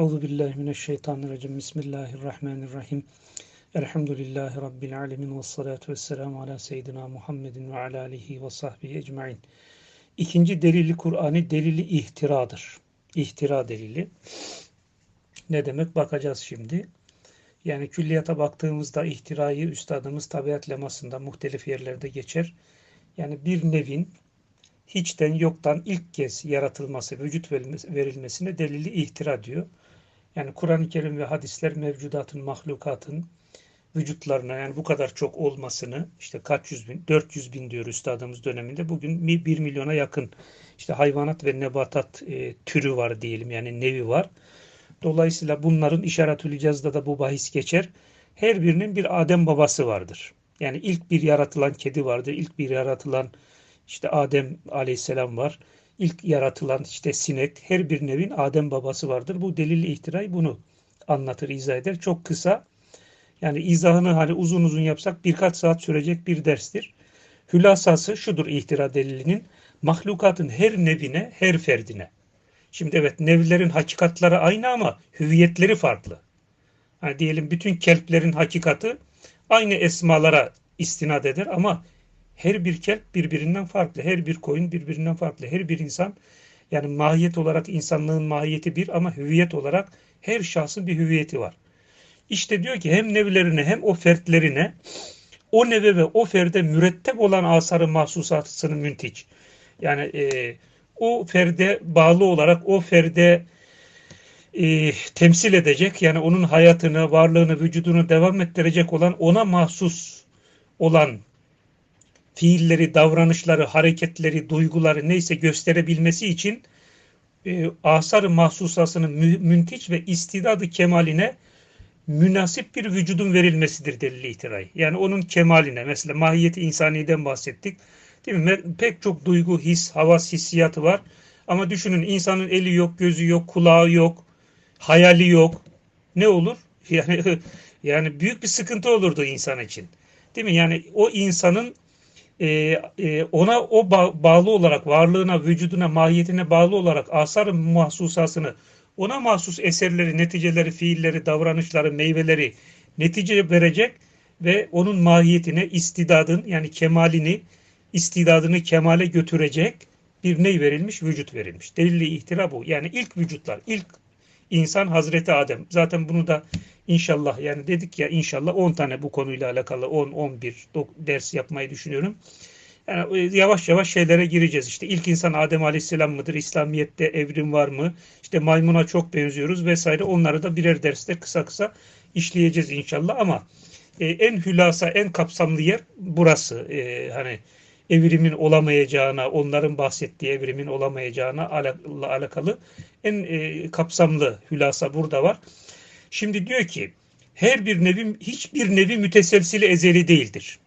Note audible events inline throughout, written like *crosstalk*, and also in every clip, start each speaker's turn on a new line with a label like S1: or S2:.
S1: Euzu billahi mineşşeytanirracim. Bismillahirrahmanirrahim. Elhamdülillahi rabbil alamin ve salatu vesselamu ala seyyidina Muhammedin ve ala alihi ve sahbihi ecmaîn. İkinci delili Kur'an'ı delili ihtiradır. İhtira delili. Ne demek bakacağız şimdi. Yani külliyata baktığımızda ihtirayı üstadımız tabiat lemasında muhtelif yerlerde geçer. Yani bir nevin hiçten yoktan ilk kez yaratılması, vücut verilmesine delili ihtira diyor. Yani Kur'an-ı Kerim ve hadisler mevcudatın, mahlukatın vücutlarına yani bu kadar çok olmasını işte kaç yüz bin, 400 bin diyor üstadımız döneminde bugün 1 milyona yakın işte hayvanat ve nebatat e, türü var diyelim yani nevi var. Dolayısıyla bunların işaretül icazda da bu bahis geçer. Her birinin bir Adem babası vardır. Yani ilk bir yaratılan kedi vardır, ilk bir yaratılan işte Adem aleyhisselam var. İlk yaratılan işte sinek her bir nevin Adem babası vardır. Bu delil ihtiray bunu anlatır, izah eder. Çok kısa. Yani izahını hani uzun uzun yapsak birkaç saat sürecek bir derstir. Hülasası şudur ihtira delilinin. Mahlukatın her nevine, her ferdine. Şimdi evet nevlerin hakikatları aynı ama hüviyetleri farklı. Hani diyelim bütün kelplerin hakikati aynı esmalara istinad eder ama her bir kelp birbirinden farklı. Her bir koyun birbirinden farklı. Her bir insan yani mahiyet olarak insanlığın mahiyeti bir ama hüviyet olarak her şahsın bir hüviyeti var. İşte diyor ki hem nevlerine hem o fertlerine o neve ve o ferde mürettep olan asarı mahsusatısını müntiç. Yani e, o ferde bağlı olarak o ferde e, temsil edecek yani onun hayatını, varlığını, vücudunu devam ettirecek olan ona mahsus olan fiilleri, davranışları, hareketleri, duyguları neyse gösterebilmesi için e, asar-ı mahsusasının mü, müntiç ve istidadı kemaline münasip bir vücudun verilmesidir delil itiray. Yani onun kemaline mesela mahiyeti insaniden bahsettik. Değil mi? Pek çok duygu, his, havas, hissiyatı var. Ama düşünün insanın eli yok, gözü yok, kulağı yok, hayali yok. Ne olur? *laughs* Yani yani büyük bir sıkıntı olurdu insan için. Değil mi? Yani o insanın e, e, ona o ba bağlı olarak varlığına, vücuduna, mahiyetine bağlı olarak asar mahsusasını ona mahsus eserleri, neticeleri, fiilleri, davranışları, meyveleri netice verecek ve onun mahiyetine, istidadın yani kemalini, istidadını kemale götürecek bir ney verilmiş? Vücut verilmiş. Delili ihtira bu. Yani ilk vücutlar, ilk insan Hazreti Adem. Zaten bunu da inşallah yani dedik ya inşallah 10 tane bu konuyla alakalı 10-11 ders yapmayı düşünüyorum. Yani e, yavaş yavaş şeylere gireceğiz. İşte ilk insan Adem Aleyhisselam mıdır? İslamiyet'te evrim var mı? İşte maymuna çok benziyoruz vesaire. Onları da birer derste kısa kısa işleyeceğiz inşallah ama e, en hülasa, en kapsamlı yer burası. E, hani evrimin olamayacağına, onların bahsettiği evrimin olamayacağına alakalı en kapsamlı hülasa burada var. Şimdi diyor ki her bir nevi hiçbir nevi müteselsili ezeli değildir.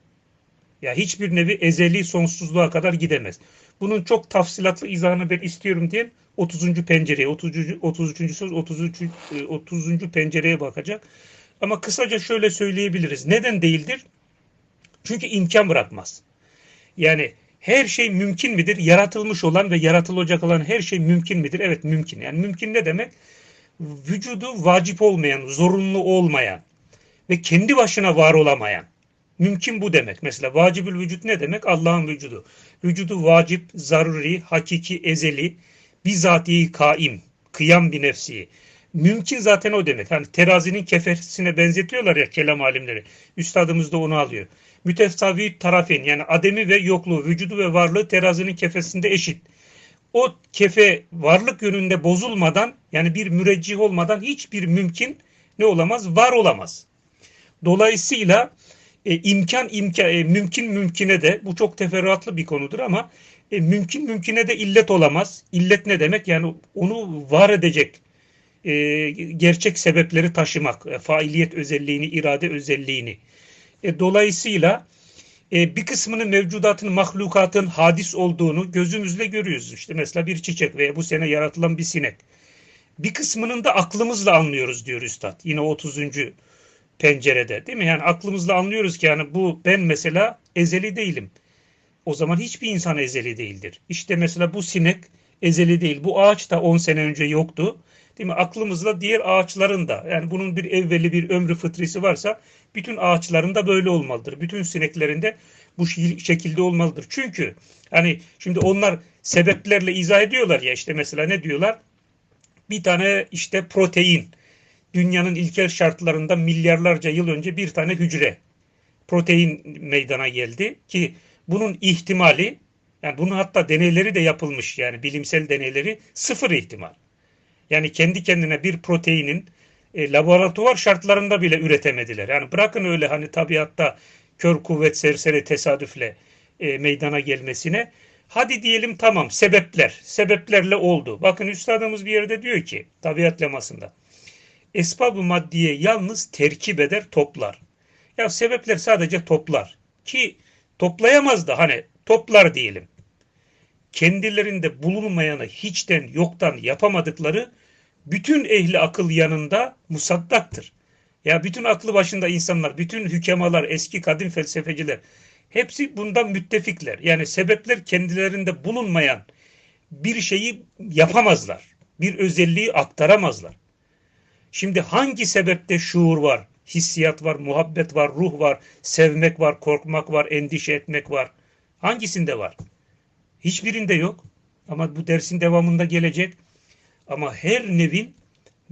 S1: Ya hiçbir nevi ezeli sonsuzluğa kadar gidemez. Bunun çok tafsilatlı izahını ben istiyorum diye 30. pencereye 30. 33. söz 33. 30. pencereye bakacak. Ama kısaca şöyle söyleyebiliriz. Neden değildir? Çünkü imkan bırakmaz. Yani her şey mümkün midir? Yaratılmış olan ve yaratılacak olan her şey mümkün midir? Evet mümkün. Yani mümkün ne demek? Vücudu vacip olmayan, zorunlu olmayan ve kendi başına var olamayan. Mümkün bu demek. Mesela vacibül vücut ne demek? Allah'ın vücudu. Vücudu vacip, zaruri, hakiki, ezeli, bizatihi kaim, kıyam bir nefsi. Mümkün zaten o demek. Hani terazinin kefesine benzetiyorlar ya kelam alimleri. Üstadımız da onu alıyor mütesavi tarafin yani ademi ve yokluğu, vücudu ve varlığı terazinin kefesinde eşit. O kefe varlık yönünde bozulmadan yani bir müreccih olmadan hiçbir mümkün ne olamaz? Var olamaz. Dolayısıyla e, imkan imkan e, mümkün mümküne de bu çok teferruatlı bir konudur ama e, mümkün mümküne de illet olamaz. İllet ne demek? Yani onu var edecek e, gerçek sebepleri taşımak, e, failiyet özelliğini, irade özelliğini. E, dolayısıyla e, bir kısmının mevcudatın, mahlukatın hadis olduğunu gözümüzle görüyoruz. İşte mesela bir çiçek veya bu sene yaratılan bir sinek. Bir kısmının da aklımızla anlıyoruz diyor Üstad. Yine 30. pencerede değil mi? Yani aklımızla anlıyoruz ki yani bu ben mesela ezeli değilim. O zaman hiçbir insan ezeli değildir. İşte mesela bu sinek ezeli değil. Bu ağaç da 10 sene önce yoktu. Değil mi? Aklımızla diğer ağaçların da yani bunun bir evveli bir ömrü fıtrisi varsa bütün ağaçların da böyle olmalıdır. Bütün sineklerinde bu şekilde olmalıdır. Çünkü hani şimdi onlar sebeplerle izah ediyorlar ya işte mesela ne diyorlar? Bir tane işte protein dünyanın ilkel şartlarında milyarlarca yıl önce bir tane hücre protein meydana geldi ki bunun ihtimali yani bunun hatta deneyleri de yapılmış yani bilimsel deneyleri sıfır ihtimal. Yani kendi kendine bir proteinin e, laboratuvar şartlarında bile üretemediler. Yani bırakın öyle hani tabiatta kör kuvvet serseri tesadüfle e, meydana gelmesine. Hadi diyelim tamam sebepler. Sebeplerle oldu. Bakın üstadımız bir yerde diyor ki tabiat lemasında. Esbab-ı maddiye yalnız terkip eder toplar. Ya sebepler sadece toplar. Ki toplayamaz da hani toplar diyelim. Kendilerinde bulunmayanı hiçten yoktan yapamadıkları bütün ehli akıl yanında musaddaktır. Ya bütün aklı başında insanlar, bütün hükemalar, eski kadim felsefeciler hepsi bundan müttefikler. Yani sebepler kendilerinde bulunmayan bir şeyi yapamazlar. Bir özelliği aktaramazlar. Şimdi hangi sebepte şuur var, hissiyat var, muhabbet var, ruh var, sevmek var, korkmak var, endişe etmek var? Hangisinde var? Hiçbirinde yok. Ama bu dersin devamında gelecek. Ama her nevin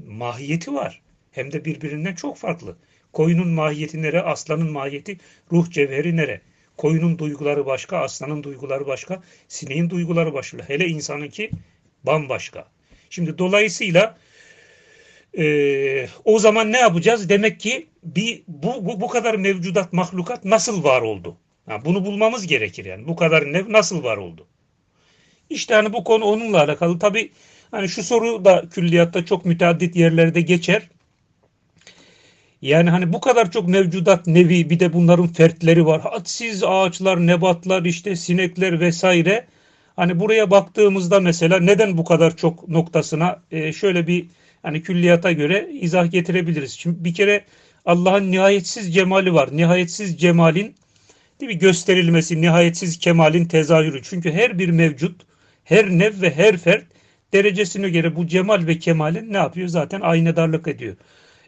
S1: mahiyeti var. Hem de birbirinden çok farklı. Koyunun mahiyeti nere, aslanın mahiyeti, ruh cevheri nere? Koyunun duyguları başka, aslanın duyguları başka, sineğin duyguları başka. Hele insanınki bambaşka. Şimdi dolayısıyla e, o zaman ne yapacağız? Demek ki bir bu, bu, bu kadar mevcudat, mahlukat nasıl var oldu? Yani bunu bulmamız gerekir yani. Bu kadar nev nasıl var oldu? İşte hani bu konu onunla alakalı. Tabi hani şu soru da külliyatta çok müteaddit yerlerde geçer. Yani hani bu kadar çok mevcudat nevi bir de bunların fertleri var. Hadsiz ağaçlar, nebatlar, işte sinekler vesaire. Hani buraya baktığımızda mesela neden bu kadar çok noktasına e, şöyle bir hani külliyata göre izah getirebiliriz. Şimdi bir kere Allah'ın nihayetsiz cemali var. Nihayetsiz cemalin değil mi, gösterilmesi, nihayetsiz kemalin tezahürü. Çünkü her bir mevcut, her nev ve her fert derecesine göre bu cemal ve kemalin ne yapıyor? Zaten aynedarlık ediyor.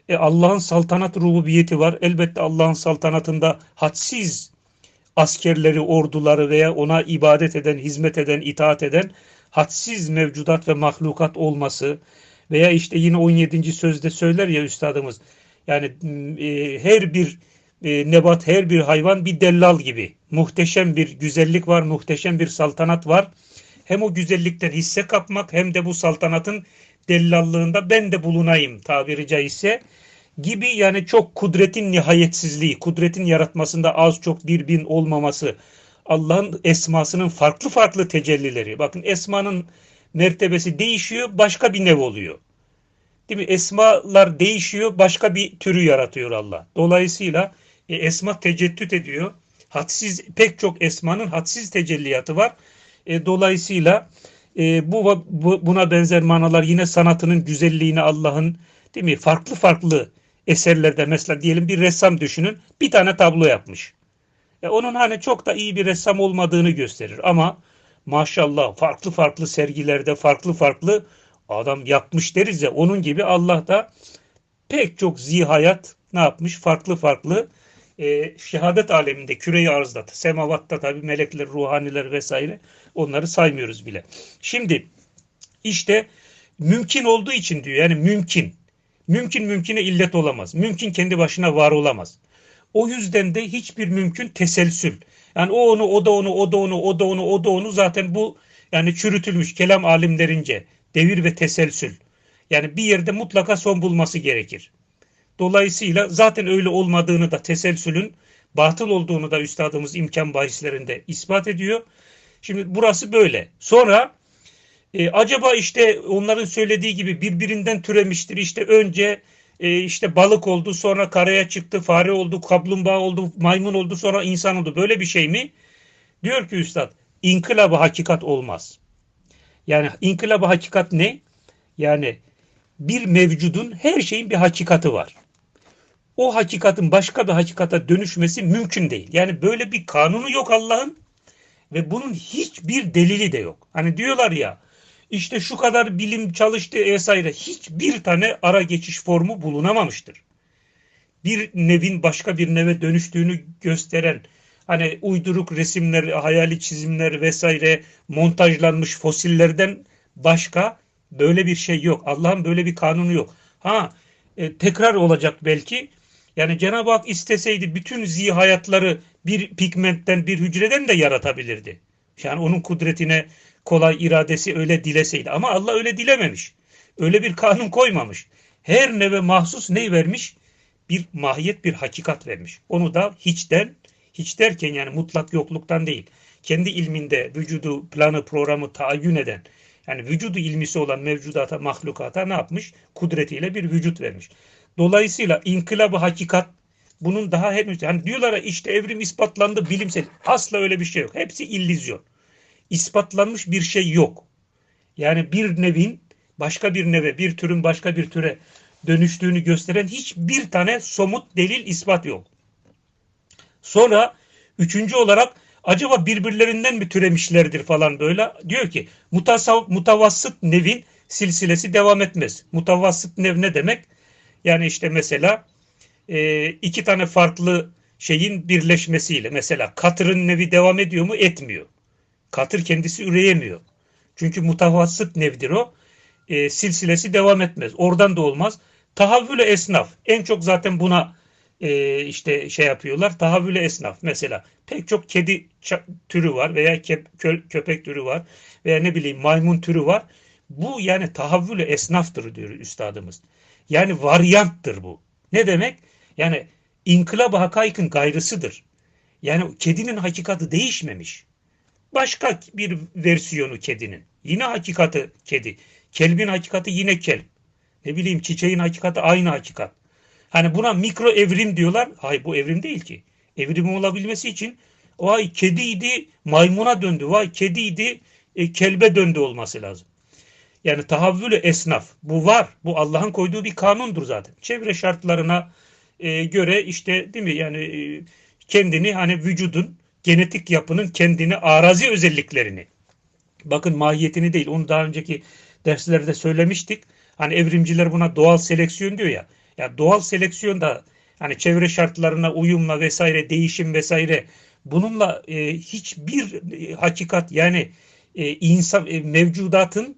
S1: E Allah'ın saltanat rububiyeti var. Elbette Allah'ın saltanatında hadsiz askerleri, orduları veya ona ibadet eden, hizmet eden, itaat eden hadsiz mevcudat ve mahlukat olması veya işte yine 17. sözde söyler ya üstadımız yani e, her bir e, nebat, her bir hayvan bir dellal gibi. Muhteşem bir güzellik var, muhteşem bir saltanat var. Hem o güzellikten hisse kapmak hem de bu saltanatın dellallığında ben de bulunayım tabiri caizse gibi yani çok kudretin nihayetsizliği, kudretin yaratmasında az çok bir bin olmaması, Allah'ın esmasının farklı farklı tecellileri. Bakın esmanın mertebesi değişiyor, başka bir nev oluyor. Değil mi? Esmalar değişiyor, başka bir türü yaratıyor Allah. Dolayısıyla e, esma teceddüt ediyor. Hadsiz pek çok esmanın hadsiz tecelliyatı var. E, dolayısıyla e, bu, bu buna benzer manalar yine sanatının güzelliğini Allah'ın değil mi? Farklı farklı eserlerde mesela diyelim bir ressam düşünün. Bir tane tablo yapmış. E, onun hani çok da iyi bir ressam olmadığını gösterir ama maşallah farklı farklı sergilerde farklı farklı adam yapmış deriz ya onun gibi Allah da pek çok zihayat ne yapmış farklı farklı e, şehadet aleminde küreyi arzda semavatta tabi melekler ruhaniler vesaire onları saymıyoruz bile. Şimdi işte mümkün olduğu için diyor yani mümkün. Mümkün mümküne illet olamaz. Mümkün kendi başına var olamaz. O yüzden de hiçbir mümkün teselsül. Yani o onu, o da onu, o da onu, o da onu, o da onu zaten bu yani çürütülmüş kelam alimlerince devir ve teselsül. Yani bir yerde mutlaka son bulması gerekir. Dolayısıyla zaten öyle olmadığını da teselsülün batıl olduğunu da üstadımız imkan bahislerinde ispat ediyor. Şimdi burası böyle. Sonra e, acaba işte onların söylediği gibi birbirinden türemiştir. İşte önce e, işte balık oldu, sonra karaya çıktı, fare oldu, kaplumbağa oldu, maymun oldu, sonra insan oldu. Böyle bir şey mi? Diyor ki üstad, inkılabı hakikat olmaz. Yani inkılabı hakikat ne? Yani bir mevcudun her şeyin bir hakikati var. O hakikatin başka bir hakikata dönüşmesi mümkün değil. Yani böyle bir kanunu yok Allah'ın ve bunun hiçbir delili de yok. Hani diyorlar ya işte şu kadar bilim çalıştı vesaire hiçbir tane ara geçiş formu bulunamamıştır. Bir nevin başka bir neve dönüştüğünü gösteren hani uyduruk resimler, hayali çizimler vesaire montajlanmış fosillerden başka böyle bir şey yok. Allah'ın böyle bir kanunu yok. Ha e, tekrar olacak belki. Yani Cenab-ı Hak isteseydi bütün zihayatları bir pigmentten, bir hücreden de yaratabilirdi. Yani onun kudretine kolay iradesi öyle dileseydi. Ama Allah öyle dilememiş. Öyle bir kanun koymamış. Her neve mahsus ne vermiş? Bir mahiyet, bir hakikat vermiş. Onu da hiçten, hiç derken yani mutlak yokluktan değil. Kendi ilminde vücudu, planı, programı taayyün eden, yani vücudu ilmisi olan mevcudata, mahlukata ne yapmış? Kudretiyle bir vücut vermiş. Dolayısıyla inkılabı hakikat bunun daha henüz yani diyorlar ya işte evrim ispatlandı bilimsel. Asla öyle bir şey yok. Hepsi illüzyon. İspatlanmış bir şey yok. Yani bir nevin başka bir neve, bir türün başka bir türe dönüştüğünü gösteren hiçbir tane somut delil ispat yok. Sonra üçüncü olarak acaba birbirlerinden mi türemişlerdir falan böyle diyor ki mutasav, mutavassıt nevin silsilesi devam etmez. Mutavassıt nev ne demek? Yani işte mesela e, iki tane farklı şeyin birleşmesiyle mesela katırın nevi devam ediyor mu? Etmiyor. Katır kendisi üreyemiyor. Çünkü mutavassıt nevdir o. E, silsilesi devam etmez. Oradan da olmaz. Tahavvülü esnaf. En çok zaten buna e, işte şey yapıyorlar. Tahavvülü esnaf. Mesela pek çok kedi türü var veya köpek türü var veya ne bileyim maymun türü var. Bu yani tahavvülü esnaftır diyor üstadımız. Yani varyanttır bu. Ne demek? Yani inkılab-ı hakaikın gayrısıdır. Yani kedinin hakikati değişmemiş. Başka bir versiyonu kedinin. Yine hakikati kedi. Kelbin hakikati yine kelp. Ne bileyim çiçeğin hakikati aynı hakikat. Hani buna mikro evrim diyorlar. Hayır bu evrim değil ki. Evrim olabilmesi için vay kediydi maymuna döndü. Vay kediydi e, kelbe döndü olması lazım. Yani tahavvülü esnaf. Bu var. Bu Allah'ın koyduğu bir kanundur zaten. Çevre şartlarına e, göre işte değil mi yani e, kendini hani vücudun genetik yapının kendini arazi özelliklerini bakın mahiyetini değil onu daha önceki derslerde söylemiştik. Hani evrimciler buna doğal seleksiyon diyor ya. Ya doğal seleksiyon da hani çevre şartlarına uyumla vesaire değişim vesaire bununla e, hiçbir e, hakikat yani e, insan e, mevcudatın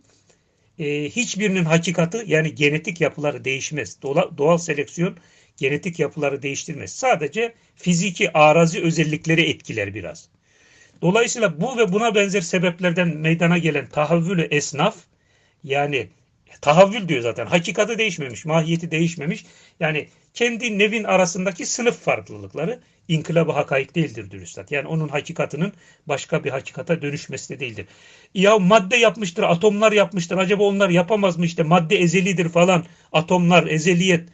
S1: e, hiçbirinin hakikati yani genetik yapıları değişmez. Doğal, doğal seleksiyon genetik yapıları değiştirmez. Sadece fiziki arazi özellikleri etkiler biraz. Dolayısıyla bu ve buna benzer sebeplerden meydana gelen tahavvülü esnaf yani tahavvül diyor zaten. Hakikati değişmemiş, mahiyeti değişmemiş. Yani kendi nevin arasındaki sınıf farklılıkları inkılabı hakaik değildir diyor Üstad. Yani onun hakikatının başka bir hakikata dönüşmesi de değildir. Ya madde yapmıştır, atomlar yapmıştır. Acaba onlar yapamaz mı işte madde ezelidir falan. Atomlar, ezeliyet.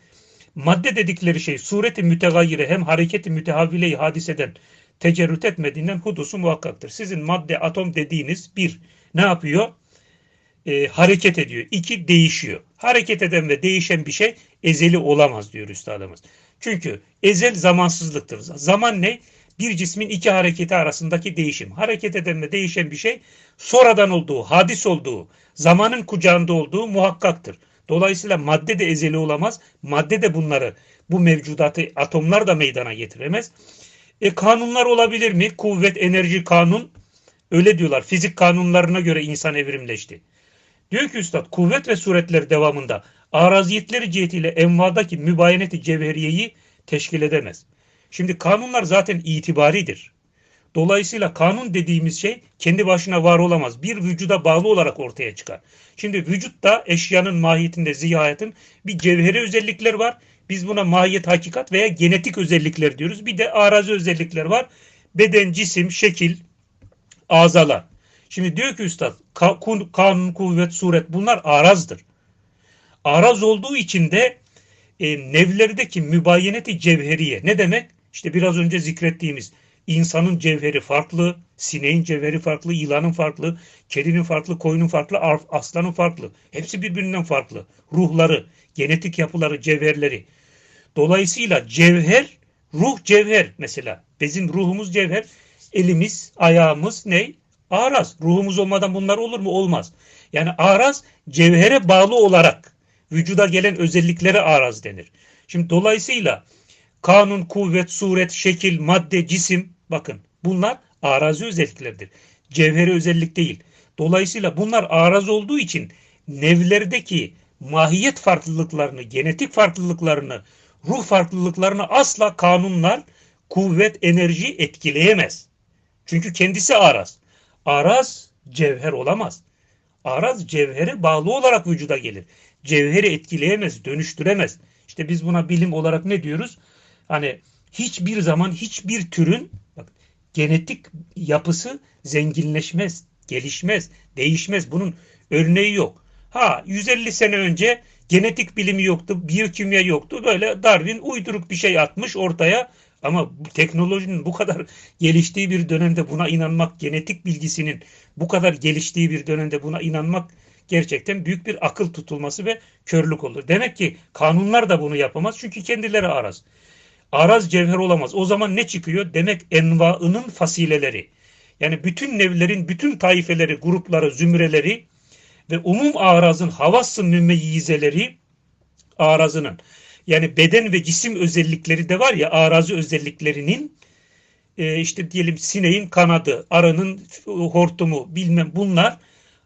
S1: Madde dedikleri şey sureti mütegayire hem hareketi mütehavvile hadiseden tecerrüt etmediğinden hudusu muhakkaktır. Sizin madde, atom dediğiniz bir ne yapıyor? e, hareket ediyor. İki değişiyor. Hareket eden ve değişen bir şey ezeli olamaz diyor üstadımız. Çünkü ezel zamansızlıktır. Zaman ne? Bir cismin iki hareketi arasındaki değişim. Hareket eden ve değişen bir şey sonradan olduğu, hadis olduğu, zamanın kucağında olduğu muhakkaktır. Dolayısıyla madde de ezeli olamaz. Madde de bunları, bu mevcudatı atomlar da meydana getiremez. E kanunlar olabilir mi? Kuvvet, enerji, kanun. Öyle diyorlar. Fizik kanunlarına göre insan evrimleşti. Diyor ki üstad kuvvet ve suretler devamında araziyetleri cihetiyle envadaki mübayeneti cevheriyeyi teşkil edemez. Şimdi kanunlar zaten itibaridir. Dolayısıyla kanun dediğimiz şey kendi başına var olamaz. Bir vücuda bağlı olarak ortaya çıkar. Şimdi vücutta eşyanın mahiyetinde zihayatın bir cevheri özellikler var. Biz buna mahiyet, hakikat veya genetik özellikler diyoruz. Bir de arazi özellikler var. Beden, cisim, şekil, azalar. Şimdi diyor ki üstad kanun, kuvvet, suret bunlar arazdır. Araz olduğu için de e, nevlerdeki mübayeneti cevheriye ne demek? İşte biraz önce zikrettiğimiz insanın cevheri farklı, sineğin cevheri farklı, yılanın farklı, kedinin farklı, koyunun farklı, aslanın farklı. Hepsi birbirinden farklı. Ruhları, genetik yapıları, cevherleri. Dolayısıyla cevher, ruh cevher mesela. Bizim ruhumuz cevher, elimiz, ayağımız ne? Araz. Ruhumuz olmadan bunlar olur mu? Olmaz. Yani araz cevhere bağlı olarak vücuda gelen özelliklere araz denir. Şimdi dolayısıyla kanun, kuvvet, suret, şekil, madde, cisim bakın bunlar arazi özelliklerdir. Cevheri özellik değil. Dolayısıyla bunlar araz olduğu için nevlerdeki mahiyet farklılıklarını, genetik farklılıklarını, ruh farklılıklarını asla kanunlar, kuvvet, enerji etkileyemez. Çünkü kendisi araz. Araz cevher olamaz. Araz cevhere bağlı olarak vücuda gelir. Cevheri etkileyemez, dönüştüremez. İşte biz buna bilim olarak ne diyoruz? Hani hiçbir zaman hiçbir türün bak, genetik yapısı zenginleşmez, gelişmez, değişmez. Bunun örneği yok. Ha 150 sene önce genetik bilimi yoktu, biyokimya yoktu. Böyle Darwin uyduruk bir şey atmış ortaya. Ama teknolojinin bu kadar geliştiği bir dönemde buna inanmak, genetik bilgisinin bu kadar geliştiği bir dönemde buna inanmak gerçekten büyük bir akıl tutulması ve körlük olur. Demek ki kanunlar da bunu yapamaz çünkü kendileri araz. Araz cevher olamaz. O zaman ne çıkıyor? Demek envaının fasileleri. Yani bütün nevlerin, bütün taifeleri, grupları, zümreleri ve umum arazın havas-ı mümeyyizeleri arazının yani beden ve cisim özellikleri de var ya arazi özelliklerinin e, işte diyelim sineğin kanadı, arının hortumu bilmem bunlar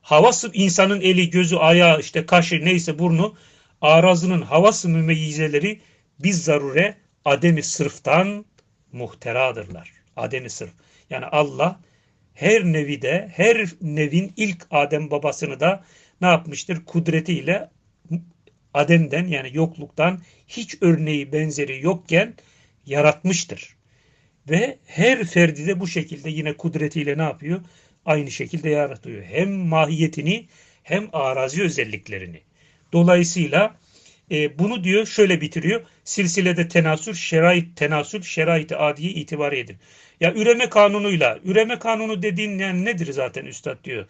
S1: havası insanın eli, gözü, ayağı, işte kaşı neyse burnu arazının havası mümeyyizeleri biz zarure ademi sırftan muhteradırlar. Ademi sırf. Yani Allah her nevide, her nevin ilk Adem babasını da ne yapmıştır? Kudretiyle Adem'den yani yokluktan hiç örneği benzeri yokken yaratmıştır. Ve her ferdi de bu şekilde yine kudretiyle ne yapıyor? Aynı şekilde yaratıyor. Hem mahiyetini hem arazi özelliklerini. Dolayısıyla e, bunu diyor şöyle bitiriyor. Silsilede tenasül, şerait tenasül, şerait adiye itibar edin. Ya üreme kanunuyla, üreme kanunu dediğin yani nedir zaten üstad diyor.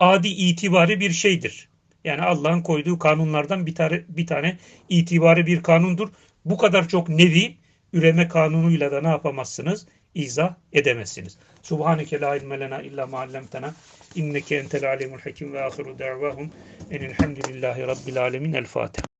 S1: Adi itibari bir şeydir. Yani Allah'ın koyduğu kanunlardan bir tane, bir tane itibari bir kanundur. Bu kadar çok nevi üreme kanunuyla da ne yapamazsınız? İzah edemezsiniz. Subhaneke la ilme lena illa ma allamtena inneke entel alimul hakim ve ahiru da'vahum enilhamdülillahi rabbil alemin. El Fatiha.